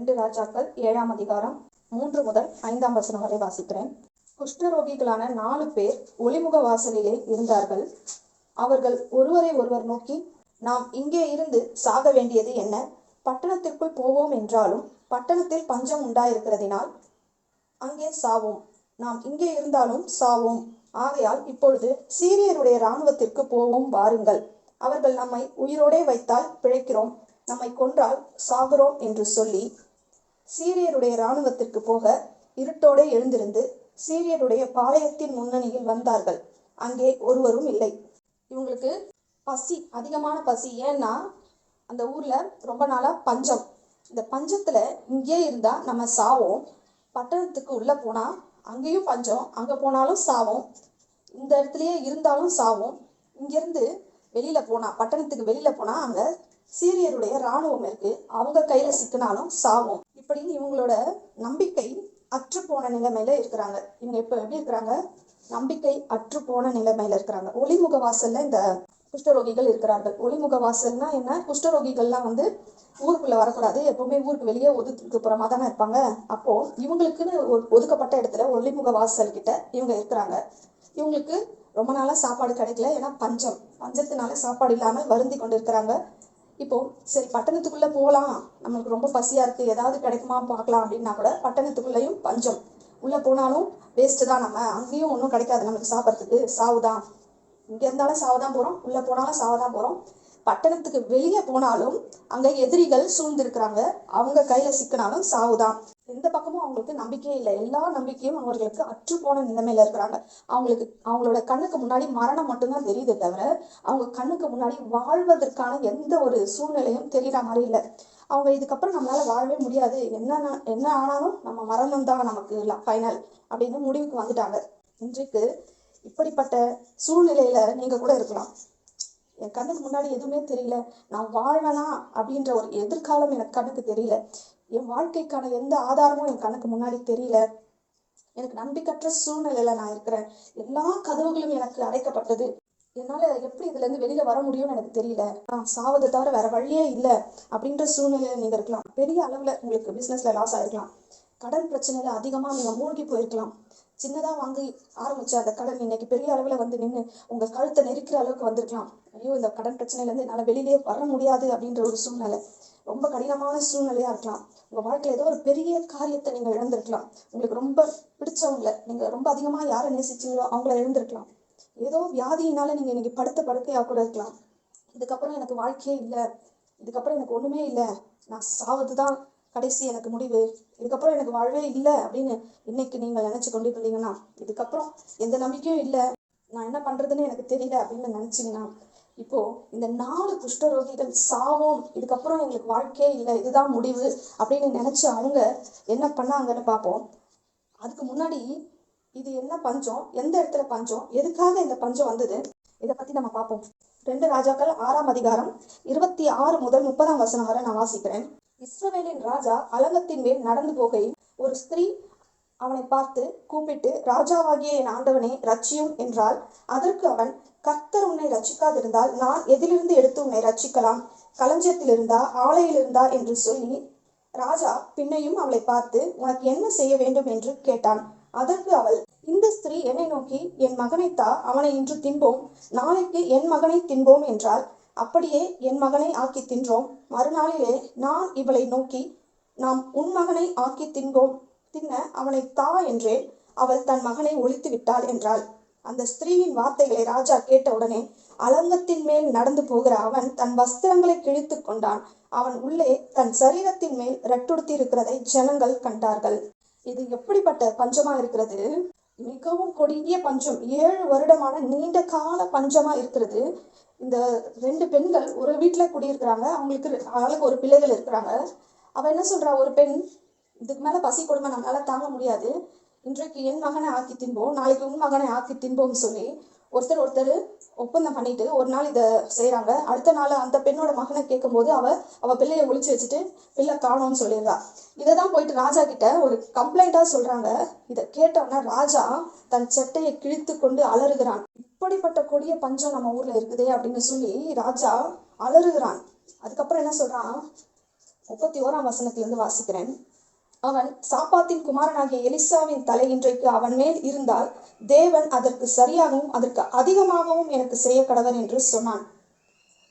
ரெண்டு ராஜாக்கள் ஏழாம் அதிகாரம் மூன்று முதல் ஐந்தாம் வசனம் வரை வாசிக்கிறேன். குஷ்டரோகிகளான நாலு பேர் ஒளிமுக வாசலிலே இருந்தார்கள். அவர்கள் ஒருவரை ஒருவர் நோக்கி நாம் இங்கே இருந்து சாக வேண்டியது என்ன? பட்டணத்திற்குள் போவோம் என்றாலும் பட்டணத்தில் பஞ்சம் உண்டாயிருக்கிறதினால் அங்கே சாவோம். நாம் இங்கே இருந்தாலும் சாவோம். ஆகையால் இப்பொழுது சீரியருடைய இராணுவத்திற்கு போவோம் வாருங்கள். அவர்கள் நம்மை உயிரோடே வைத்தால் பிழைக்கிறோம். நம்மை கொன்றால் சாகிறோம் என்று சொல்லி சீரியருடைய இராணுவத்திற்கு போக இருட்டோடே எழுந்திருந்து சீரியருடைய பாளையத்தின் முன்னணியில் வந்தார்கள். அங்கே ஒருவரும் இல்லை. இவங்களுக்கு பசி அதிகமான பசி. ஏன்னா அந்த ஊர்ல ரொம்ப நாளா பஞ்சம். இந்த பஞ்சத்துல இங்கே இருந்தா நம்ம சாவோம். பட்டணத்துக்கு உள்ள போனா அங்கேயும் பஞ்சம் அங்க போனாலும் சாவோம். இந்த இடத்துலயே இருந்தாலும் சாவோம். இங்கிருந்து வெளியில போனா பட்டணத்துக்கு வெளியில போனா அங்க சீரியருடைய இராணுவம் இருக்கு. அவங்க கையில சிக்கினாலும் சாவும். இப்படி இவங்களோட நம்பிக்கை அற்று போன நிலைமையில இருக்கிறாங்க. இவங்க இப்ப எப்படி இருக்கிறாங்க? நம்பிக்கை அற்று போன நிலைமையில இருக்கிறாங்க. ஒளிமுக வாசல்ல இந்த குஷ்டரோகிகள் இருக்கிறார்கள். ஒளிமுக வாசல்னா என்ன? குஷ்டரோகிகள்லாம் வந்து ஊருக்குள்ள வரக்கூடாது. எப்பவுமே ஊருக்கு வெளியே ஒதுக்குப்புறமா தானே இருப்பாங்க. அப்போ இவங்களுக்குன்னு ஒதுக்கப்பட்ட இடத்துல ஒளிமுக வாசல் கிட்ட இவங்க இருக்கிறாங்க. இவங்களுக்கு ரொம்ப நாளா சாப்பாடு கிடைக்கல. ஏன்னா பஞ்சம். பஞ்சத்தினால சாப்பாடு இல்லாமல் வருந்தி கொண்டு இருக்கிறாங்க இப்போ சரி பட்டணத்துக்குள்ள போகலாம் நம்மளுக்கு ரொம்ப பசியா இருக்கு. ஏதாவது கிடைக்குமா பார்க்கலாம் அப்படின்னா கூட பட்டணத்துக்குள்ளேயும் பஞ்சம். உள்ள போனாலும் வேஸ்ட் தான். நம்ம அங்கேயும் ஒன்றும் கிடைக்காது. நம்மளுக்கு சாப்பிட்றதுக்கு சாவுதான். இங்க இருந்தாலும் சாவதான் போறோம். உள்ள போனாலும் சாவதான் போறோம். பட்டணத்துக்கு வெளியே போனாலும் அங்க எதிரிகள் சூழ்ந்திருக்கிறாங்க. அவங்க கையில சிக்கினாலும் சாவுதான். எந்த பக்கமும் அவங்களுக்கு நம்பிக்கையே இல்லை. எல்லா நம்பிக்கையும் அவர்களுக்கு அற்று போன நிலைமையில இருக்கிறாங்க. அவங்களுக்கு அவங்களோட கண்ணுக்கு முன்னாடி மரணம் மட்டும்தான் தெரியுது தவிர அவங்க கண்ணுக்கு முன்னாடி வாழ்வதற்கான எந்த ஒரு சூழ்நிலையும் தெரியற மாதிரி இல்லை. அவங்க இதுக்கப்புறம் நம்மளால வாழவே முடியாது. என்ன என்ன ஆனாலும் நம்ம மரணம் தான் நமக்கு ஃபைனல் அப்படின்னு முடிவுக்கு வந்துட்டாங்க. இன்றைக்கு இப்படிப்பட்ட சூழ்நிலையில நீங்க கூட இருக்கலாம். என் கண்ணுக்கு முன்னாடி எதுவுமே தெரியல. நான் வாழ்வேனா அப்படின்ற ஒரு எதிர்காலம் எனக்கு கண்ணுக்கு தெரியல. என் வாழ்க்கைக்கான எந்த ஆதாரமும் என் கண்ணுக்கு முன்னாடி தெரியல. எனக்கு நம்பிக்கற்ற சூழ்நிலையில நான் இருக்கிறேன். எல்லா கதவுகளும் எனக்கு அடைக்கப்பட்டது. என்னால எப்படி இதுல இருந்து வெளியில வர முடியும்னு எனக்கு தெரியல. நான் சாவதை தவிர வேற வழியே இல்லை அப்படின்ற சூழ்நிலையில நீங்க இருக்கலாம். பெரிய அளவுல உங்களுக்கு பிசினஸ்ல லாஸ் ஆயிருக்கலாம். கடன் பிரச்சனையில அதிகமா நீங்க மூழ்கி போயிருக்கலாம். சின்னதா வாங்கி ஆரம்பிச்ச அந்த கடன் இன்னைக்கு பெரிய அளவுல வந்து நின்று உங்க கழுத்தை நெரிக்கிற அளவுக்கு வந்திருக்கலாம். ஐயோ இந்த கடன் பிரச்சனையில இருந்து வெளியிலே வர முடியாது அப்படின்ற ஒரு சூழ்நிலை. ரொம்ப கடினமான சூழ்நிலையா இருக்கலாம். உங்க வாழ்க்கையில ஏதோ ஒரு பெரிய காரியத்தை நீங்க இழந்திருக்கலாம். உங்களுக்கு ரொம்ப பிடிச்சவங்கள நீங்க ரொம்ப அதிகமா யாரை நேசிச்சீங்களோ அவங்கள இழந்திருக்கலாம். ஏதோ வியாதியினால நீங்க இன்னைக்கு படுத்த படுக்கையா கூட இருக்கலாம். இதுக்கப்புறம் எனக்கு வாழ்க்கையே இல்லை. இதுக்கப்புறம் எனக்கு ஒண்ணுமே இல்லை. நான் சாவதுதான். கடைசி எனக்கு முடிவு. இதுக்கப்புறம் எனக்கு வாழ்வே இல்லை அப்படின்னு இன்னைக்கு நீங்கள் நினைச்சு கொண்டு இருந்தீங்கன்னா இதுக்கப்புறம் எந்த நம்பிக்கையும் இல்லை. நான் என்ன பண்றதுன்னு எனக்கு தெரியல அப்படின்னு நினைச்சீங்கன்னா இப்போ இந்த நாலு குஷ்டரோகிகள் சாவோம். இதுக்கப்புறம் எங்களுக்கு வாழ்க்கையே இல்லை. இதுதான் முடிவு அப்படின்னு நினைச்சு அவங்க என்ன பண்ணாங்கன்னு பார்ப்போம். அதுக்கு முன்னாடி இது என்ன பஞ்சம்? எந்த இடத்துல பஞ்சம்? எதுக்காக இந்த பஞ்சம் வந்தது? இதை பத்தி நம்ம பார்ப்போம். ரெண்டு ராஜாக்கள் ஆறாம் அதிகாரம் இருபத்தி ஆறு முதல் முப்பதாம் வசனம் வரை நான் வாசிக்கிறேன். இஸ்ரவேலின் ராஜா அலங்கத்தின் மேல் நடந்து போகையில் ஒரு ஸ்திரீ அவனை பார்த்து கூப்பிட்டு ராஜாவாகிய என் ஆண்டவனே ரச்சியும் என்றால் அதற்கு அவன் கர்த்தர் உன்னை ரட்சிக்காதிருந்தால் நான் எதிலிருந்து எடுத்து உன்னை ரச்சிக்கலாம் களஞ்சியத்தில் இருந்தா ஆலையில் இருந்தா என்று சொல்லி ராஜா பின்னையும் அவளை பார்த்து உனக்கு என்ன செய்ய வேண்டும்? என்று கேட்டான். அதற்கு அவள் இந்த ஸ்திரீ என்னை நோக்கி என் மகனைத்தா அவனை இன்று தின்போம். நாளைக்கு என் மகனை தின்போம் என்றால் அப்படியே என் மகனை ஆக்கி தின்றோம். மறுநாளிலே நான் இவளை நோக்கி நாம் உன் மகனை ஆக்கி தின்போம் தின்ன அவனை தா என்றேன். அவள் தன் மகனை ஒழித்து விட்டாள் என்றாள். அந்த ஸ்திரீயின் வார்த்தைகளை ராஜா கேட்டவுடனே அலங்கத்தின் மேல் நடந்து போகிற அவன் தன் வஸ்திரங்களை கிழித்து கொண்டான். அவன் உள்ளே தன் சரீரத்தின் மேல் ரட்டுடுத்தி இருக்கிறதை ஜனங்கள் கண்டார்கள். இது எப்படிப்பட்ட பஞ்சமா இருக்கிறது? மிகவும் கொடிய பஞ்சம். ஏழு வருடமான நீண்ட கால பஞ்சமா இருக்கிறது. இந்த ரெண்டு பெண்கள் ஒரு வீட்டுல குடியிருக்கிறாங்க. அவங்களுக்கு ஆளுக்கு ஒரு பிள்ளைகள் இருக்கிறாங்க. அவ என்ன சொல்றா? ஒரு பெண் இதுக்கு மேல பசி கொடுமை நம்மளால தாங்க முடியாது. இன்றைக்கு என் மகனை ஆக்கி தின்போம் நாளைக்கு உன் மகனை ஆக்கி தின்போம்னு சொல்லி ஒருத்தர் ஒருத்தர் ஒப்பந்தம் பண்ணிட்டு ஒரு நாள் இதை செய்கிறாங்க அடுத்த நாள் அந்த பெண்ணோட மகனை கேட்கும்போது அவ அவ பிள்ளைய ஒழிச்சு வச்சுட்டு பிள்ளை காணோம்னு சொல்லிடுறா. இதை தான் போயிட்டு ராஜா கிட்ட ஒரு கம்ப்ளைண்டா சொல்றாங்க. இதை கேட்டோன்னா ராஜா தன் சட்டையை கிழித்து கொண்டு அலறுகிறான். இப்படிப்பட்ட கொடிய பஞ்சம் நம்ம ஊர்ல இருக்குதே அப்படின்னு சொல்லி ராஜா அலறுகிறான். அதுக்கப்புறம் என்ன சொல்றான்? முப்பத்தி ஓராம் வசனத்திலிருந்து வாசிக்கிறேன். அவன் சாப்பாத்தின் குமாரனாகிய எலிசாவின் தலை இன்றைக்கு அவன் மேல் இருந்தால் தேவன் அதற்கு சரியாகவும் அதற்கு அதிகமாகவும் எனக்கு செய்ய கடவர் என்று சொன்னான்.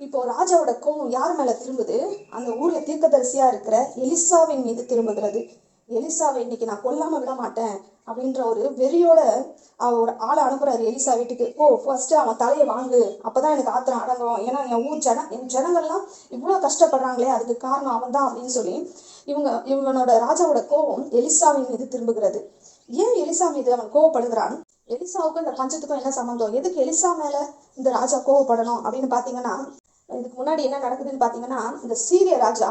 இப்போ ராஜாவோட கோவம் யார் மேல திரும்புது? அந்த ஊர்ல தீர்க்கதரிசியா இருக்கிற எலிசாவின் மீது திரும்புகிறது. எலிசாவை இன்னைக்கு நான் கொல்லாம விட மாட்டேன். அப்படின்ற ஒரு வெறியோட அவர் ஒரு ஆளை அனுப்புறாரு எலிசா வீட்டுக்கு. ஓ ஃபர்ஸ்ட் அவன் தலையை வாங்கு. அப்பதான் எனக்கு ஆத்திரம் அடங்கும். ஏன்னா என் ஊர் ஜன என் ஜனங்கள்லாம் இவ்வளோ கஷ்டப்படுறாங்களே அதுக்கு காரணம் அவன் தான் அப்படின்னு சொல்லி இவங்க இவனோட ராஜாவோட கோபம் எலிசாவின் மீது திரும்புகிறது. ஏன் எலிசா மீது அவன் கோவப்படுகிறான்? எலிசாவுக்கும் இந்த பஞ்சத்துக்கும் என்ன சம்மந்தம் எதுக்கு எலிசா மேல இந்த ராஜா கோவப்படணும் அப்படின்னு பாத்தீங்கன்னா இதுக்கு முன்னாடி என்ன நடக்குதுன்னு பாத்தீங்கன்னா இந்த சீரிய ராஜா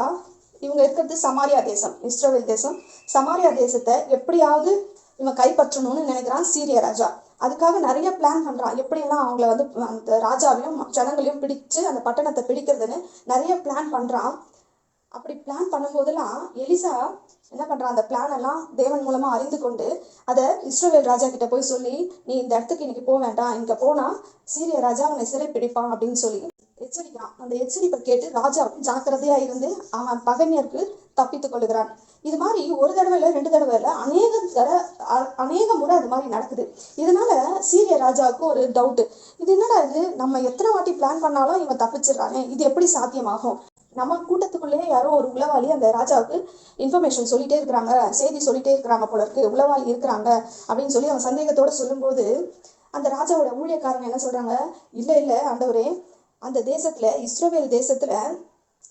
இவங்க இருக்கிறது சமாரியா தேசம் இஸ்ரோவேல் தேசம். சமாரியா தேசத்தை எப்படியாவது இவன் கைப்பற்றணும்னு நினைக்கிறான் சீரிய ராஜா. அதுக்காக நிறைய பிளான் பண்றான். எப்படியெல்லாம் அவங்கள வந்து அந்த ராஜாவையும் ஜனங்களையும் பிடிச்சு அந்த பட்டணத்தை பிடிக்கிறதுன்னு நிறைய பிளான் பண்றான். அப்படி பிளான் பண்ணும்போதெல்லாம் எலிசா என்ன பண்றான்? அந்த பிளான் எல்லாம் தேவன் மூலமா அறிந்து கொண்டு அதை இஸ்ரோவேல் ராஜா கிட்ட போய் சொல்லி நீ இந்த இடத்துக்கு இன்னைக்கு போக வேண்டாம். இங்க போனா சீரிய ராஜா உன்னை சிறை பிடிப்பான் அப்படின்னு சொல்லி எச்சரிக்கிறான். அந்த எச்சரிப்பை கேட்டு ராஜா ஜாக்கிரதையா இருந்து அவன் பகைஞருக்கு தப்பித்துக் கொள்கிறான் இது மாதிரி ஒரு தடவை இல்லை ரெண்டு தடவை இல்லை அநேக தர அநேக முறை அது மாதிரி நடக்குது. இதனால சீரிய ராஜாவுக்கு ஒரு டவுட்டு இது என்னடா இது? நம்ம எத்தனை வாட்டி பிளான் பண்ணாலும் இவன் தப்பிச்சிடறானே. இது எப்படி சாத்தியமாகும்? நம்ம கூட்டத்துக்குள்ளேயே யாரோ ஒரு உளவாளி அந்த ராஜாவுக்கு இன்ஃபர்மேஷன் சொல்லிட்டே இருக்கிறாங்க. செய்தி சொல்லிட்டே இருக்கிறாங்க போல இருக்கு. உளவாளி இருக்கிறாங்க அப்படின்னு சொல்லி அவன் சந்தேகத்தோட சொல்லும்போது அந்த ராஜாவோட ஊழியக்காரங்க என்ன சொல்றாங்க? இல்லை இல்லை ஆண்டவரே அந்த தேசத்துல இஸ்ரோவேல் தேசத்துல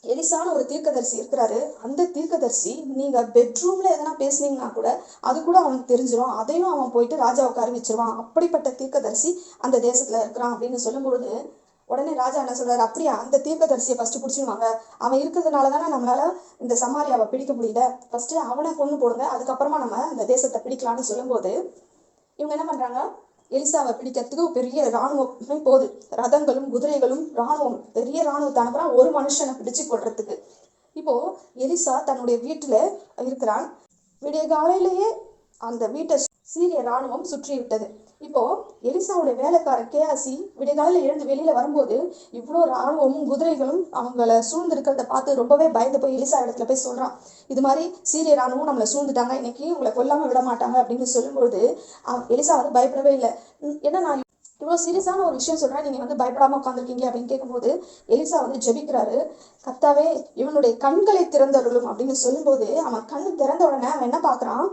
எலிசான ஒரு தீர்க்கதரிசி இருக்கிறாரு. அந்த தீர்க்கதரிசி நீங்க பெட்ரூம்ல எதனா பேசுனீங்கன்னா கூட அது கூட அவனுக்கு தெரிஞ்சிடும் அதையும் அவன் போயிட்டு ராஜாவுக்கு அறிவிச்சிருவான் அப்படிப்பட்ட தீர்க்கதரிசி அந்த தேசத்துல இருக்கிறான் அப்படின்னு சொல்லும்பொழுது உடனே ராஜா என்ன சொல்றாரு? அப்படியா அந்த தீர்க்கதரிசியை ஃபர்ஸ்ட் பிடிச்சிருவாங்க. அவன் இருக்கிறதுனால தானே நம்மளால இந்த சமாரியாவை பிடிக்க முடியல. ஃபர்ஸ்ட் அவனை கொண்டு போடுங்க. அதுக்கப்புறமா நம்ம அந்த தேசத்தை பிடிக்கலாம்னு சொல்லும்போது இவங்க என்ன பண்றாங்க? எலிசாவை பிடிக்கிறதுக்கு பெரிய ராணுவமே போகுது. ரதங்களும் குதிரைகளும் இராணுவம் பெரிய இராணுவத்தை அனுப்புறான் ஒரு மனுஷனை பிடிச்சு கொள்றதுக்கு இப்போ எலிசா தன்னுடைய வீட்டுல இருக்கிறான். விடிய காலையிலேயே அந்த வீட்டை சீரிய இராணுவம் சுற்றி விட்டது இப்போ எலிசாவுடைய வேலைக்கார கேஆசி விடியகாலையில எழுந்து வெளியில வரும்போது இவ்வளோ ராணுவமும் குதிரைகளும் அவங்கள சூழ்ந்திருக்கிறத பார்த்து ரொம்பவே பயந்து போய் எலிசா இடத்துல போய் சொல்றான். இது மாதிரி சீரிய ராணுவம் நம்மளை சூழ்ந்துட்டாங்க இன்னைக்கு உங்களை கொல்லாம விட மாட்டாங்க அப்படின்னு சொல்லும்போது எலிசா வந்து பயப்படவே இல்லை. என்ன ஏன்னா நான் இவ்வளோ சீரியஸான ஒரு விஷயம் சொல்றேன் நீங்க வந்து பயப்படாம உட்காந்துருக்கீங்க அப்படின்னு கேட்கும்போது எலிசா வந்து ஜெபிக்கிறாரு. கத்தாவே இவனுடைய கண்களை திறந்தருளும் அப்படின்னு சொல்லும்போது அவன் கண்ணு திறந்த உடனே அவன் என்ன பார்க்குறான்?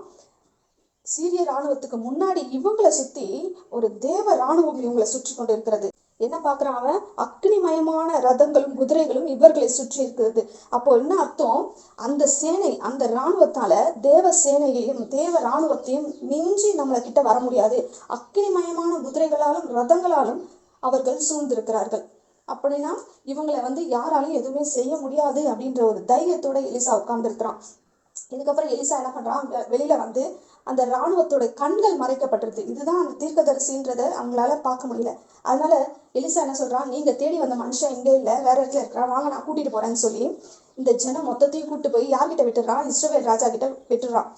சீரிய ராணுவத்துக்கு முன்னாடி இவங்களை சுத்தி ஒரு தேவ ராணுவம் இவங்களை சுற்றி கொண்டு இருக்கிறது என்ன பார்க்கறான் அவன்? அக்னிமயமான ரதங்களும் குதிரைகளும் இவர்களை சுற்றி இருக்கிறது. அப்போ என்ன அர்த்தம்? அந்த சேனை அந்த ராணுவத்தால தேவ சேனையையும் தேவ ராணுவத்தையும் மிஞ்சி நம்மள கிட்ட வர முடியாது. அக்னிமயமான குதிரைகளாலும் ரதங்களாலும் அவர்கள் சூழ்ந்திருக்கிறார்கள். அப்படின்னா இவங்களை வந்து யாராலையும் எதுவுமே செய்ய முடியாது அப்படின்ற ஒரு தைரியத்தோட எலிசா உட்கார்ந்துருக்கிறான். இதுக்கப்புறம் எலிசா என்ன பண்றான்? வெ- வெளியில வந்து அந்த ராணுவத்தோட கண்கள் மறைக்கப்பட்டிருது இதுதான் அந்த தீர்க்கதரிசின்றதை அவங்களால பார்க்க முடியல. அதனால எலிசா என்ன சொல்றான் நீங்க தேடி வந்த மனுஷன் இங்கே இல்ல வேற இடத்துல இருக்கிறான். வாங்க நான் கூட்டிட்டு போறேன்னு சொல்லி இந்த ஜனம் மொத்தத்தையும் கூட்டு போய் யார்கிட்ட விட்டுறான் இஸ்ரோவேல் ராஜா கிட்ட விட்டுறான்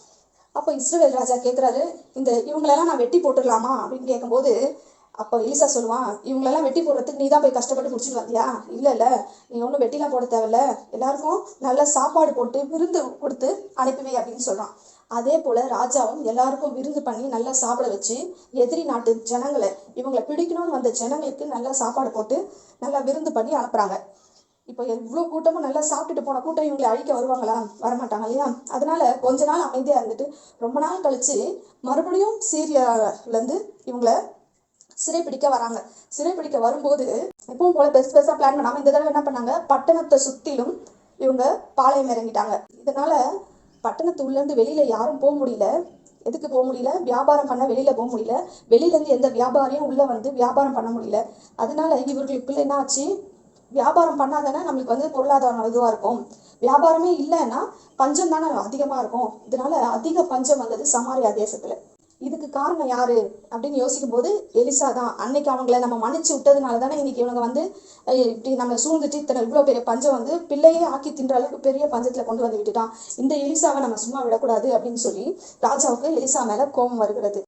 அப்போ இஸ்ரோவேல் ராஜா கேட்குறாரு இந்த இவங்களெல்லாம் நான் வெட்டி போட்டுடலாமா? அப்படின்னு கேட்கும்போது அப்போ எலிசா சொல்லுவான் இவங்களெல்லாம் வெட்டி போடுறதுக்கு நீ தான் போய் கஷ்டப்பட்டு முடிச்சுட்டு வந்தியா? இல்ல இல்ல நீ ஒன்றும் வெட்டிலாம் போட தேவையில்ல. எல்லாருக்கும் நல்ல சாப்பாடு போட்டு விருந்து கொடுத்து அனுப்புவே அப்படின்னு சொல்றான். அதே போல ராஜாவும் எல்லாருக்கும் விருந்து பண்ணி நல்லா சாப்பிட வச்சு எதிரி நாட்டு ஜனங்களை இவங்களை பிடிக்கணும்னு வந்த ஜனங்களுக்கு நல்லா சாப்பாடு போட்டு நல்லா விருந்து பண்ணி அனுப்புறாங்க. இப்போ எவ்வளோ கூட்டமும் நல்லா சாப்பிட்டுட்டு போன கூட்டம் இவங்களை அழிக்க வருவாங்களா? வரமாட்டாங்க இல்லையா? அதனால கொஞ்ச நாள் அமைதியா இருந்துட்டு ரொம்ப நாள் கழிச்சு மறுபடியும் சீரியால இருந்து இவங்களை சிறைப்பிடிக்க வராங்க. சிறைப்பிடிக்க வரும்போது எப்பவும் போல பெருசு பெருசாக பிளான் பண்ணாம இந்த தடவை என்ன பண்ணாங்க? பட்டணத்தை சுத்திலும் இவங்க பாளையம் இறங்கிட்டாங்க. இதனால பட்டணத்து உள்ள இருந்து வெளியில யாரும் போக முடியல. எதுக்கு போக முடியல? வியாபாரம் பண்ண வெளியில போக முடியல. வெளியில இருந்து எந்த வியாபாரியும் உள்ள வந்து வியாபாரம் பண்ண முடியல. அதனால இவர்களுக்குள்ள என்ன ஆச்சு வியாபாரம் பண்ணாதானே நம்மளுக்கு வந்து பொருளாதாரம் இதுவா இருக்கும். வியாபாரமே இல்லைன்னா பஞ்சம் தானே அதிகமா இருக்கும். இதனால அதிக பஞ்சம் வந்தது சமாரியா தேசத்துல. இதுக்கு காரணம் யாரு அப்படின்னு யோசிக்கும் போது எலிசா தான். அன்னைக்கு அவங்கள நம்ம மன்னிச்சு விட்டதுனால தானே இன்னைக்கு இவங்க வந்து இப்படி நம்மளை சூழ்ந்துட்டு இத்தனை இவ்வளோ பெரிய பஞ்சம் வந்து பிள்ளையே ஆக்கி தின்ற அளவுக்கு பெரிய பஞ்சத்துல கொண்டு வந்து விட்டுட்டான். இந்த எலிசாவை நம்ம சும்மா விடக்கூடாது அப்படின்னு சொல்லி ராஜாவுக்கு எலிசா மேல கோபம் வருகிறது.